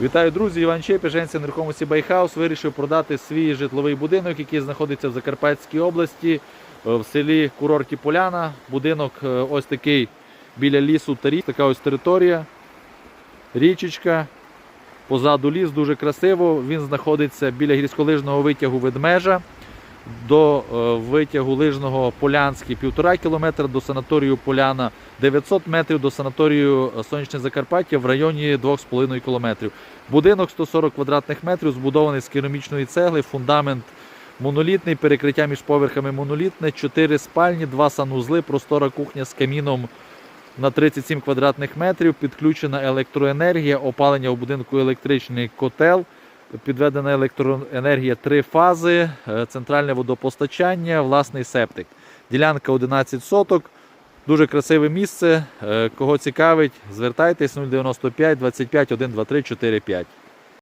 Вітаю, друзі! Іван Чепі, агенція нерухомості Байхаус. Вирішив продати свій житловий будинок, який знаходиться в Закарпатській області, е, в селі Курорті Поляна. Будинок е, ось такий біля лісу та річ. Така ось територія. Річечка. Позаду ліс дуже красиво. Він знаходиться біля гірськолижного витягу Ведмежа. До е, витягу лижного Полянський 1,5 км, до санаторію Поляна 900 метрів, до санаторію е, Сонячне Закарпаття в районі 2,5 км. Будинок 140 квадратних метрів, збудований з керамічної цегли, фундамент монолітний, перекриття між поверхами монолітне, 4 спальні, 2 санузли, простора кухня з каміном на 37 квадратних метрів, підключена електроенергія, опалення у будинку електричний котел, підведена електроенергія три фази, е, центральне водопостачання, власний септик. Ділянка 11 соток. Дуже красиве місце. Е, Кого цікавить, звертайтесь 095 25 123 45.